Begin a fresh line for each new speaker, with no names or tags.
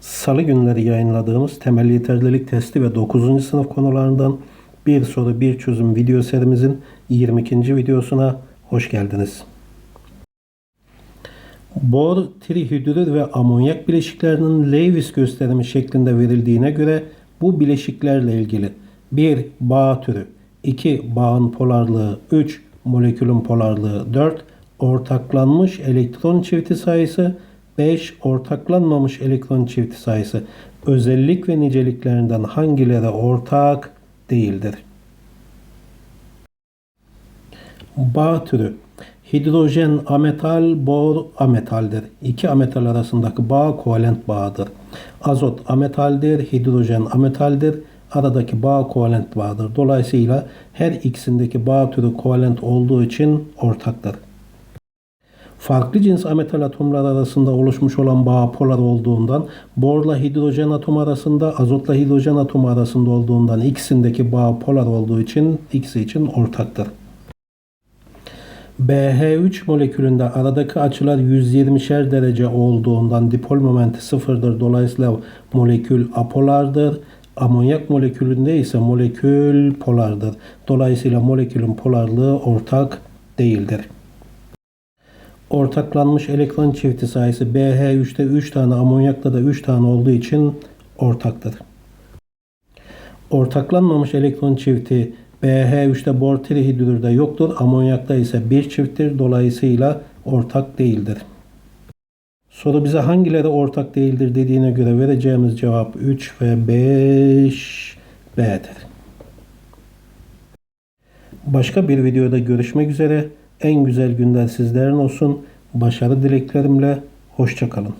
Salı günleri yayınladığımız temel yeterlilik testi ve 9. sınıf konularından bir soru bir çözüm video serimizin 22. videosuna hoş geldiniz. Bor, trihidrür ve amonyak bileşiklerinin Lewis gösterimi şeklinde verildiğine göre bu bileşiklerle ilgili 1. Bağ türü 2. Bağın polarlığı 3. Molekülün polarlığı 4. Ortaklanmış elektron çifti sayısı 5. Ortaklanmamış elektron çifti sayısı özellik ve niceliklerinden hangileri ortak değildir? Bağ türü Hidrojen ametal, bor ametaldir. İki ametal arasındaki bağ kovalent bağıdır. Azot ametaldir, hidrojen ametaldir. Aradaki bağ kovalent bağıdır. Dolayısıyla her ikisindeki bağ türü kovalent olduğu için ortaktır. Farklı cins ametal atomlar arasında oluşmuş olan bağ polar olduğundan borla hidrojen atomu arasında azotla hidrojen atomu arasında olduğundan ikisindeki bağ polar olduğu için ikisi için ortaktır. BH3 molekülünde aradaki açılar 120'şer derece olduğundan dipol momenti sıfırdır. Dolayısıyla molekül apolardır. Amonyak molekülünde ise molekül polardır. Dolayısıyla molekülün polarlığı ortak değildir. Ortaklanmış elektron çifti sayısı BH3'te 3 tane, amonyakta da 3 tane olduğu için ortaktır. Ortaklanmamış elektron çifti BH3'te bor trihidrürde yoktur. Amonyakta ise bir çifttir. Dolayısıyla ortak değildir. Soru bize hangileri ortak değildir dediğine göre vereceğimiz cevap 3 ve 5 B'dir. Başka bir videoda görüşmek üzere. En güzel günler sizlerin olsun. Başarı dileklerimle. Hoşçakalın.